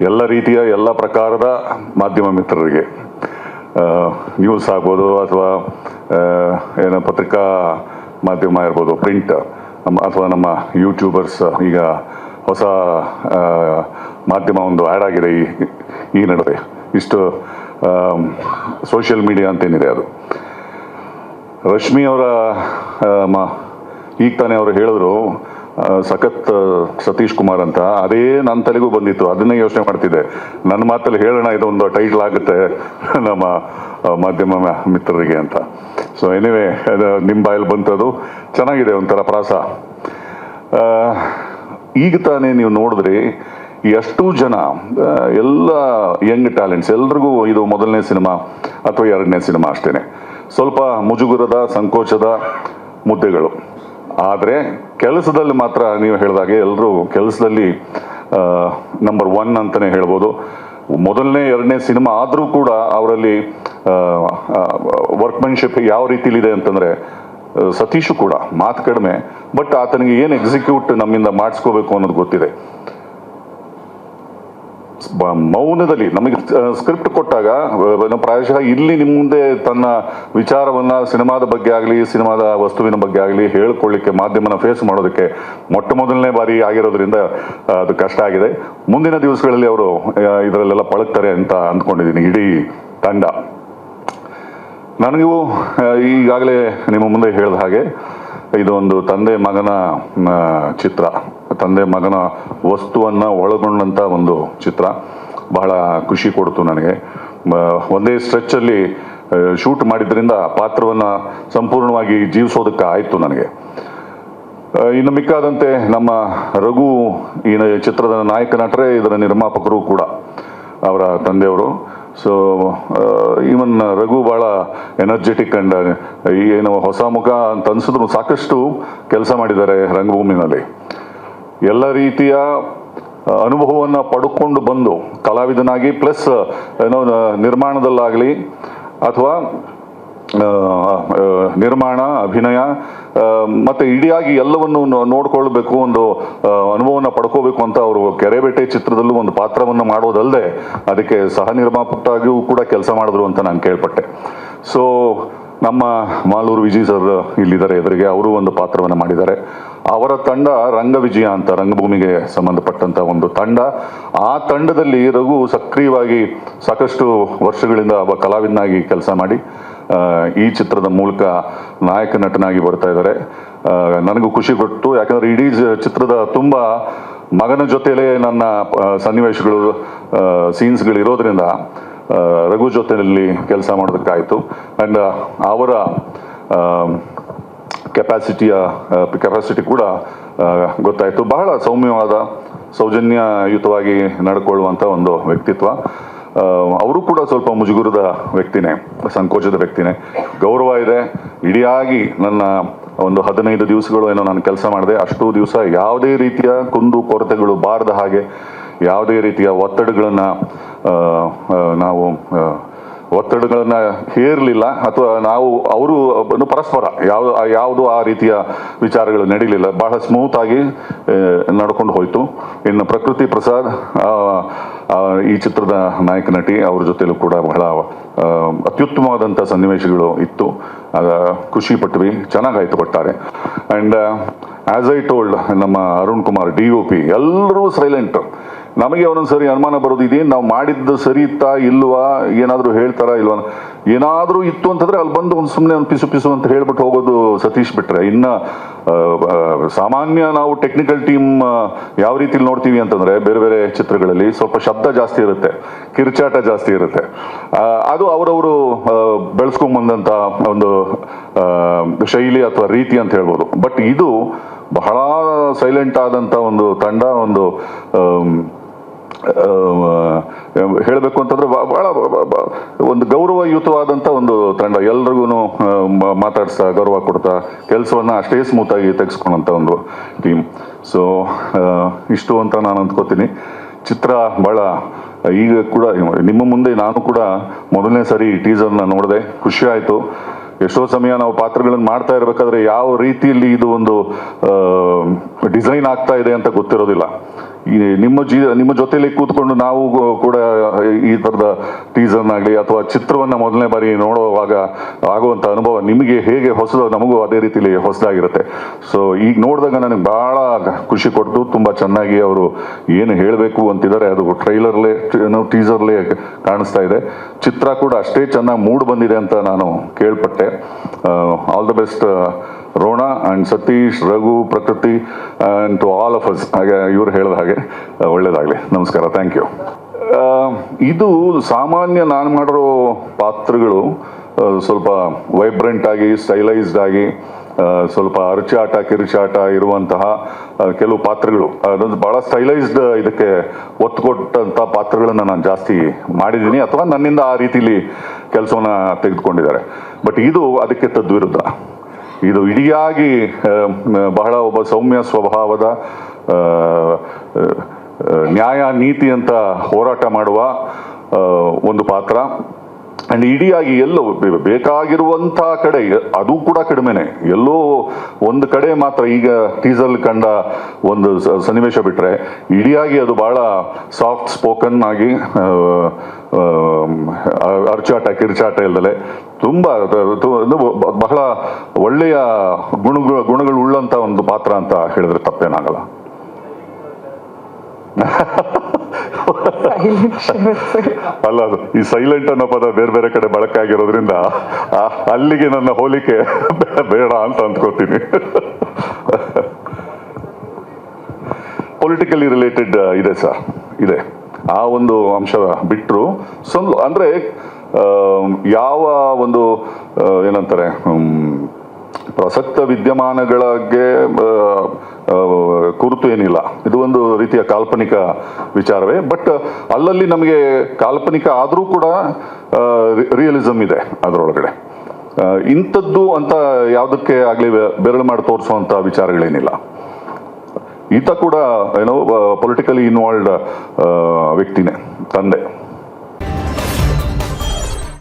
ಎಲ್ಲ ರೀತಿಯ ಎಲ್ಲ ಪ್ರಕಾರದ ಮಾಧ್ಯಮ ಮಿತ್ರರಿಗೆ ನ್ಯೂಸ್ ಆಗ್ಬೋದು ಅಥವಾ ಏನೋ ಪತ್ರಿಕಾ ಮಾಧ್ಯಮ ಇರ್ಬೋದು ಪ್ರಿಂಟ್ ಅಥವಾ ನಮ್ಮ ಯೂಟ್ಯೂಬರ್ಸ್ ಈಗ ಹೊಸ ಮಾಧ್ಯಮ ಒಂದು ಆ್ಯಡ್ ಆಗಿದೆ ಈ ಈ ನಡುವೆ. ಇಷ್ಟು ಸೋಷಿಯಲ್ ಮೀಡಿಯಾ ಅಂತೇನಿದೆ ಅದು. ರಶ್ಮಿ ಅವರ ಈಗ ತಾನೇ ಅವರು ಹೇಳಿದ್ರು ಸಖತ್ ಸತೀಶ್ ಕುಮಾರ್ ಅಂತ, ಅದೇ ನನ್ನ ತಲೆಗೂ ಬಂದಿತ್ತು, ಅದನ್ನೇ ಯೋಚನೆ ಮಾಡ್ತಿದ್ದೆ. ನನ್ನ ಮಾತಲ್ಲಿ ಹೇಳೋಣ, ಇದೊಂದು ಟೈಟ್ಲ್ ಆಗುತ್ತೆ ನಮ್ಮ ಮಾಧ್ಯಮ ಮಿತ್ರರಿಗೆ ಅಂತ. ಸೊ ಎನಿವೆ ನಿಮ್ಮ ಬಾಯಲ್ಲಿ ಬಂತು ಬಂತದು ಚೆನ್ನಾಗಿದೆ ಒಂಥರ ಪ್ರಾಸ. ಈಗ ತಾನೇ ನೀವು ನೋಡಿದ್ರಿ, ಎಷ್ಟು ಜನ ಎಲ್ಲ ಯಂಗ್ ಟ್ಯಾಲೆಂಟ್ಸ್ ಎಲ್ರಿಗೂ ಇದು ಮೊದಲನೇ ಸಿನಿಮಾ ಅಥವಾ ಎರಡನೇ ಸಿನಿಮಾ ಅಷ್ಟೇನೆ. ಸ್ವಲ್ಪ ಮುಜುಗುರದ, ಸಂಕೋಚದ ಮುದ್ದೆಗಳು. ಆದರೆ ಕೆಲಸದಲ್ಲಿ ಮಾತ್ರ ನೀವು ಹೇಳಿದಾಗೆ ಎಲ್ಲರೂ ಕೆಲಸದಲ್ಲಿ ನಂಬರ್ ಒನ್ ಅಂತಲೇ ಹೇಳ್ಬೋದು. ಮೊದಲನೇ, ಎರಡನೇ ಸಿನಿಮಾ ಆದರೂ ಕೂಡ ಅವರಲ್ಲಿ ವರ್ಕ್ಮನ್ಶಿಪ್ ಯಾವ ರೀತಿಲಿದೆ ಅಂತಂದರೆ ಸತೀಶು ಕೂಡ, ಮಾತು ಕಡಿಮೆ. ಬಟ್ ಆತನಿಗೆ ಏನು ಎಕ್ಸಿಕ್ಯೂಟ್ ನಮ್ಮಿಂದ ಮಾಡಿಸ್ಕೋಬೇಕು ಅನ್ನೋದು ಗೊತ್ತಿದೆ. ಮೌನದಲ್ಲಿ ನಮಗೆ ಸ್ಕ್ರಿಪ್ಟ್ ಕೊಟ್ಟಾಗ ಪ್ರಾಯಶಃ ಇಲ್ಲಿ ನಿಮ್ಮ ಮುಂದೆ ತನ್ನ ವಿಚಾರವನ್ನ ಸಿನಿಮಾದ ಬಗ್ಗೆ ಆಗಲಿ, ಸಿನಿಮಾದ ವಸ್ತುವಿನ ಬಗ್ಗೆ ಆಗಲಿ ಹೇಳ್ಕೊಳ್ಳಿಕ್ಕೆ, ಮಾಧ್ಯಮನ ಫೇಸ್ ಮಾಡೋದಕ್ಕೆ ಮೊಟ್ಟ ಮೊದಲನೇ ಬಾರಿ ಆಗಿರೋದ್ರಿಂದ ಅದು ಕಷ್ಟ ಆಗಿದೆ. ಮುಂದಿನ ದಿವಸಗಳಲ್ಲಿ ಅವರು ಇದರಲ್ಲೆಲ್ಲ ಪಳಕ್ತಾರೆ ಅಂತ ಅಂದ್ಕೊಂಡಿದ್ದೀನಿ. ಇಡೀ ತಂಡ. ನನಗೂ ಈಗಾಗಲೇ ನಿಮ್ಮ ಮುಂದೆ ಹೇಳಿದ ಹಾಗೆ, ಇದೊಂದು ತಂದೆ ಮಗನ ಚಿತ್ರ. ತಂದೆ ಮಗನ ವಸ್ತುವನ್ನ ಒಳಗೊಂಡಂತ ಒಂದು ಚಿತ್ರ. ಬಹಳ ಖುಷಿ ಕೊಡ್ತು ನನಗೆ. ಒಂದೇ ಒಂದೇ ಸ್ಟ್ರೆಚ್ಚಲ್ಲಿ ಶೂಟ್ ಮಾಡಿದ್ರಿಂದ ಪಾತ್ರವನ್ನ ಸಂಪೂರ್ಣವಾಗಿ ಜೀವಿಸೋದಕ್ಕೆ ಆಯಿತು ನನಗೆ. ಇನ್ನು ಮಿಕ್ಕಾದಂತೆ ನಮ್ಮ ರಘು ಈ ಚಿತ್ರದ ನಾಯಕ ನಟರೇ, ಇದರ ನಿರ್ಮಾಪಕರು ಕೂಡ ಅವರ ತಂದೆಯವರು. ಸೊ ಈವನ್ ರಘು ಭಾಳ ಎನರ್ಜೆಟಿಕ್ ಅಂಡ್ ಏನು ಹೊಸ ಮುಖ ಅಂತ ಅನ್ಸಿದ್ರು ಸಾಕಷ್ಟು ಕೆಲಸ ಮಾಡಿದ್ದಾರೆ ರಂಗಭೂಮಿನಲ್ಲಿ. ಎಲ್ಲ ರೀತಿಯ ಅನುಭವವನ್ನು ಪಡ್ಕೊಂಡು ಬಂದು, ಕಲಾವಿದನಾಗಿ, ಪ್ಲಸ್ ಏನೋ ನಿರ್ಮಾಣದಲ್ಲಾಗಲಿ, ಅಥವಾ ನಿರ್ಮಾಣ, ಅಭಿನಯ ಮತ್ತು ಇಡಿಯಾಗಿ ಎಲ್ಲವನ್ನು ನೋಡ್ಕೊಳ್ಬೇಕು, ಒಂದು ಅನುಭವವನ್ನು ಪಡ್ಕೋಬೇಕು ಅಂತ ಅವರು ಕೆರೆಬೇಟೆ ಚಿತ್ರದಲ್ಲೂ ಒಂದು ಪಾತ್ರವನ್ನು ಮಾಡೋದಲ್ಲದೆ ಅದಕ್ಕೆ ಸಹ ನಿರ್ಮಾಪಕರಾಗಿಯೂ ಕೂಡ ಕೆಲಸ ಮಾಡಿದ್ರು ಅಂತ ನಾನು ಕೇಳ್ಪಟ್ಟೆ. ಸೊ ನಮ್ಮ ಮಾಲೂರು ವಿಜಯ್ ಸರ್ ಇಲ್ಲಿದ್ದಾರೆ ಎದುರಿಗೆ, ಅವರು ಒಂದು ಪಾತ್ರವನ್ನು ಮಾಡಿದ್ದಾರೆ. ಅವರ ತಂಡ ರಂಗ ವಿಜಯ ಅಂತ, ರಂಗಭೂಮಿಗೆ ಸಂಬಂಧಪಟ್ಟಂತ ಒಂದು ತಂಡ. ಆ ತಂಡದಲ್ಲಿ ರಘು ಸಕ್ರಿಯವಾಗಿ ಸಾಕಷ್ಟು ವರ್ಷಗಳಿಂದ ಒಬ್ಬ ಕಲಾವಿದನಾಗಿ ಕೆಲಸ ಮಾಡಿ ಈ ಚಿತ್ರದ ಮೂಲಕ ನಾಯಕ ನಟನಾಗಿ ಬರ್ತಾ ಇದ್ದಾರೆ. ನನಗೂ ಖುಷಿ ಕೊಟ್ಟು, ಯಾಕಂದ್ರೆ ಇಡೀ ಚಿತ್ರದ ತುಂಬ ಮಗನ ಜೊತೆಲೇ ನನ್ನ ಸನ್ನಿವೇಶಗಳು ಸೀನ್ಸ್ಗಳು ಇರೋದ್ರಿಂದ ರಘು ಜೊತೆಯಲ್ಲಿ ಕೆಲಸ ಮಾಡೋದಕ್ಕಾಯಿತು. ಆ್ಯಂಡ್ ಅವರ ಕೆಪಾಸಿಟಿಯ ಕೆಪಾಸಿಟಿ ಕೂಡ ಗೊತ್ತಾಯಿತು. ಬಹಳ ಸೌಮ್ಯವಾದ, ಸೌಜನ್ಯಯುತವಾಗಿ ನಡ್ಕೊಳ್ಳುವಂಥ ಒಂದು ವ್ಯಕ್ತಿತ್ವ. ಅವರು ಕೂಡ ಸ್ವಲ್ಪ ಮುಜುಗುರದ ವ್ಯಕ್ತಿನೇ, ಸಂಕೋಚದ ವ್ಯಕ್ತಿನೇ. ಗೌರವ ಇದೆ. ಇಡಿಯಾಗಿ ನನ್ನ ಒಂದು ಹದಿನೈದು ದಿವಸಗಳು ಏನೋ ನಾನು ಕೆಲಸ ಮಾಡಿದೆ. ಅಷ್ಟು ದಿವಸ ಯಾವುದೇ ರೀತಿಯ ಕುಂದು ಕೊರತೆಗಳು ಬಾರದ ಹಾಗೆ ಯಾವುದೇ ರೀತಿಯ ಒತ್ತಡಗಳನ್ನು ನಾವು ಒತ್ತಡಗಳನ್ನು ಹೇರಲಿಲ್ಲ ಅಥವಾ ನಾವು ಅವರು ಪರಸ್ಪರ ಯಾವ, ಯಾವುದು ಆ ರೀತಿಯ ವಿಚಾರಗಳು ನಡೀಲಿಲ್ಲ. ಬಹಳ ಸ್ಮೂತ್ ಆಗಿ ನಡ್ಕೊಂಡು ಹೋಯ್ತು. ಇನ್ನು ಪ್ರಕೃತಿ ಪ್ರಸಾದ್ ಈ ಚಿತ್ರದ ನಾಯಕ ನಟಿ ಅವ್ರ ಜೊತೆಲೂ ಕೂಡ ಬಹಳ ಅತ್ಯುತ್ತಮವಾದಂಥ ಸನ್ನಿವೇಶಗಳು ಇತ್ತು. ಖುಷಿ ಪಟ್ವಿ ಚೆನ್ನಾಗಾಯ್ತು ಕೊಟ್ಟಾರೆ ಆ್ಯಂಡ್ ಆ್ಯಸ್ ಐ ಟೋಲ್ಡ್ ನಮ್ಮ Arun Kumar D O P ಎಲ್ಲರೂ ಸೈಲೆಂಟ್ ನಮಗೆ ಒಂದೊಂದು ಸರಿ ಅನುಮಾನ ಬರೋದು, ಇದೇನು ನಾವು ಮಾಡಿದ್ದು ಸರಿ ಇತ್ತಾ ಇಲ್ವಾ, ಏನಾದರೂ ಹೇಳ್ತಾರಾ ಇಲ್ವಾ ಏನಾದರೂ ಇತ್ತು ಅಂತಂದ್ರೆ ಅಲ್ಲಿ ಬಂದು ಒಂದು ಸುಮ್ಮನೆ ಒಂದು ಪಿಸು ಪಿಸು ಅಂತ ಹೇಳ್ಬಿಟ್ಟು ಹೋಗೋದು ಸತೀಶ್ ಬಿಟ್ರೆ. ಇನ್ನ ಸಾಮಾನ್ಯ ನಾವು ಟೆಕ್ನಿಕಲ್ ಟೀಮ್ ಯಾವ ರೀತಿಲಿ ನೋಡ್ತೀವಿ ಅಂತಂದ್ರೆ ಬೇರೆ ಬೇರೆ ಚಿತ್ರಗಳಲ್ಲಿ ಸ್ವಲ್ಪ ಶಬ್ದ ಜಾಸ್ತಿ ಇರುತ್ತೆ, ಕಿರುಚಾಟ ಜಾಸ್ತಿ ಇರುತ್ತೆ. ಅದು ಅವರವರು ಬೆಳೆಸ್ಕೊಂಬಂದಂಥ ಒಂದು ಶೈಲಿ ಅಥವಾ ರೀತಿ ಅಂತ ಹೇಳ್ಬೋದು. ಬಟ್ ಇದು ಬಹಳ ಸೈಲೆಂಟ್ ಆದಂತ ಒಂದು ತಂಡ, ಒಂದು ಹೇಳಬೇಕು ಅಂತಂದ್ರೆ ಬಹಳ ಒಂದು ಗೌರವಯುತವಾದಂಥ ಒಂದು ತಂಡ. ಎಲ್ರಿಗೂ ಮಾತಾಡ್ಸ್ತಾ ಗೌರವ ಕೊಡ್ತಾ, ಕೆಲಸವನ್ನ ಅಷ್ಟೇ ಸ್ಮೂತ್ ಆಗಿ ತೆಗೆಸ್ಕೊಂಡಂತ ಒಂದು ಟೀಮ್ ಸೊ ಇಷ್ಟು ಅಂತ ನಾನು ಅಂದ್ಕೋತೀನಿ. ಚಿತ್ರ ಬಹಳ, ಈಗ ಕೂಡ, ನಿಮ್ಮ ಮುಂದೆ ನಾನು ಕೂಡ ಮೊದಲನೇ ಸರಿ ಟೀಸರ್ನ ನೋಡಿದೆ. ಖುಷಿ ಆಯಿತು. ಎಷ್ಟೋ ಸಮಯ ನಾವು ಪಾತ್ರಗಳನ್ನು ಮಾಡ್ತಾ ಇರಬೇಕಾದ್ರೆ ಯಾವ ರೀತಿಯಲ್ಲಿ ಇದು ಒಂದು ಡಿಸೈನ್ ಆಗ್ತಾ ಇದೆ ಅಂತ ಗೊತ್ತಿರೋದಿಲ್ಲ. ನಿಮ್ಮ ಜೀ, ನಿಮ್ಮ ಜೊತೆಲಿ ಕೂತ್ಕೊಂಡು ನಾವು ಕೂಡ ಈ ಥರದ ಟೀಸರ್ನಾಗಲಿ ಅಥವಾ ಚಿತ್ರವನ್ನ ಮೊದಲನೇ ಬಾರಿ ನೋಡುವಾಗ ಆಗುವಂಥ ಅನುಭವ ನಿಮಗೆ ಹೇಗೆ ಹೊಸದು ನಮಗೂ ಅದೇ ರೀತಿಲಿ ಹೊಸದಾಗಿರುತ್ತೆ. ಸೊ ಈಗ ನೋಡಿದಾಗ ನನಗೆ ಬಹಳ ಖುಷಿ ಕೊಟ್ಟು ತುಂಬ ಚೆನ್ನಾಗಿ ಅವರು ಏನು ಹೇಳಬೇಕು ಅಂತಿದ್ದಾರೆ. ಅದು ಟ್ರೈಲರ್ಲೇ ಟೀಸರ್ಲೇ ಕಾಣಿಸ್ತಾ ಇದೆ. ಚಿತ್ರ ಕೂಡ ಅಷ್ಟೇ ಚೆನ್ನಾಗಿ ಮೂಡ್ ಬಂದಿದೆ ಅಂತ ನಾನು ಕೇಳ್ಪಟ್ಟೆ. All the best Rona and Satish, Raghu, Prakruthi and to all of us ಹಾಗೆ ಇವ್ರು ಹೇಳಿದ ಹಾಗೆ ಒಳ್ಳೇದಾಗಲಿ. ನಮಸ್ಕಾರ. ಥ್ಯಾಂಕ್ ಯು ಇದು ಸಾಮಾನ್ಯ ನಾನು ಮಾಡಿರೋ ಪಾತ್ರಗಳು ಸ್ವಲ್ಪ ವೈಬ್ರೆಂಟ್ ಆಗಿ ಸ್ಟೈಲೈಸ್ಡ್ ಆಗಿ ಸ್ವಲ್ಪ ಅರಚಾಟ, ಕಿರುಚಾಟ ಇರುವಂತಹ ಕೆಲವು ಪಾತ್ರಗಳು. ಅದೊಂದು ಭಾಳ ಸ್ಟೈಲೈಸ್ಡ್ ಇದಕ್ಕೆ ಒತ್ತು ಕೊಟ್ಟಂತ ಪಾತ್ರಗಳನ್ನು ನಾನು ಜಾಸ್ತಿ ಮಾಡಿದ್ದೀನಿ ಅಥವಾ ನನ್ನಿಂದ ಆ ರೀತಿಲಿ ಕೆಲಸವನ್ನು ತೆಗೆದುಕೊಂಡಿದ್ದಾರೆ. ಬಟ್ ಇದು ಅದಕ್ಕೆ ತದ್ವಿರುದ್ಧ. ಇದು ಇಡಿಯಾಗಿ ಬಹಳ ಒಬ್ಬ ಸೌಮ್ಯ ಸ್ವಭಾವದ ನ್ಯಾಯ ನೀತಿ ಅಂತ ಹೋರಾಟ ಮಾಡುವ ಒಂದು ಪಾತ್ರ. ಅಂಡ್ ಇಡಿಯಾಗಿ ಎಲ್ಲೋ ಬೇಕಾಗಿರುವಂತ ಕಡೆ, ಅದು ಕೂಡ ಕಡಿಮೆನೆ. ಎಲ್ಲೋ ಒಂದು ಕಡೆ ಮಾತ್ರ ಈಗ ಟೀಸರ್ ಕಂಡ ಒಂದು ಸನ್ನಿವೇಶ ಬಿಟ್ರೆ, ಇಡಿಯಾಗಿ ಅದು ಬಹಳ ಸಾಫ್ಟ್ ಸ್ಪೋಕನ್ ಆಗಿ ಅರ್ಚಾಟ, ಕಿರ್ಚಾಟ ಇಲ್ದಲೆ ತುಂಬಾ ಬಹಳ ಒಳ್ಳೆಯ ಗುಣಗಳು ಗುಣಗಳು ಉಳ್ಳಂತ ಒಂದು ಪಾತ್ರ ಅಂತ ಹೇಳಿದ್ರೆ ತಪ್ಪೇನಾಗಲ್ಲ. ಅಲ್ಲ, ಅದು ಈ ಸೈಲೆಂಟ್ ಅನ್ನೋ ಪದ ಬೇರೆ ಬೇರೆ ಕಡೆ ಬಳಕೆ ಆಗಿರೋದ್ರಿಂದ ಅಲ್ಲಿಗೆ ನನ್ನ ಹೋಲಿಕೆ ಬೇಡ ಅಂತ ಅಂದ್ಕೋತೀನಿ. ಪೊಲಿಟಿಕಲಿ ರಿಲೇಟೆಡ್ ಇದೆ ಸರ್, ಇದೆ. ಆ ಒಂದು ಅಂಶ ಬಿಟ್ಟರು ಸೊ ಅಂದ್ರೆ ಯಾವ ಒಂದು ಏನಂತಾರೆ ಪ್ರಸಕ್ತ ವಿದ್ಯಮಾನಗಳಿಗೆ ಕುರಿತು ಏನಿಲ್ಲ. ಇದು ಒಂದು ರೀತಿಯ ಕಾಲ್ಪನಿಕ ವಿಚಾರವೇ. ಬಟ್ ಅಲ್ಲಲ್ಲಿ ನಮಗೆ ಕಾಲ್ಪನಿಕ ಆದರೂ ಕೂಡ ರಿಯಲಿಸಮ್ ಇದೆ ಅದರೊಳಗಡೆ. ಇಂಥದ್ದು ಅಂತ ಯಾವುದಕ್ಕೆ ಆಗಲಿ ಬೆರಳು ಮಾಡಿ ತೋರಿಸುವಂಥ ವಿಚಾರಗಳೇನಿಲ್ಲ. ಈತ ಕೂಡ ಏನೋ ಪೊಲಿಟಿಕಲಿ ಇನ್ವಾಲ್ವ್ಡ್ ವ್ಯಕ್ತಿನೇ, ತಂದೆ.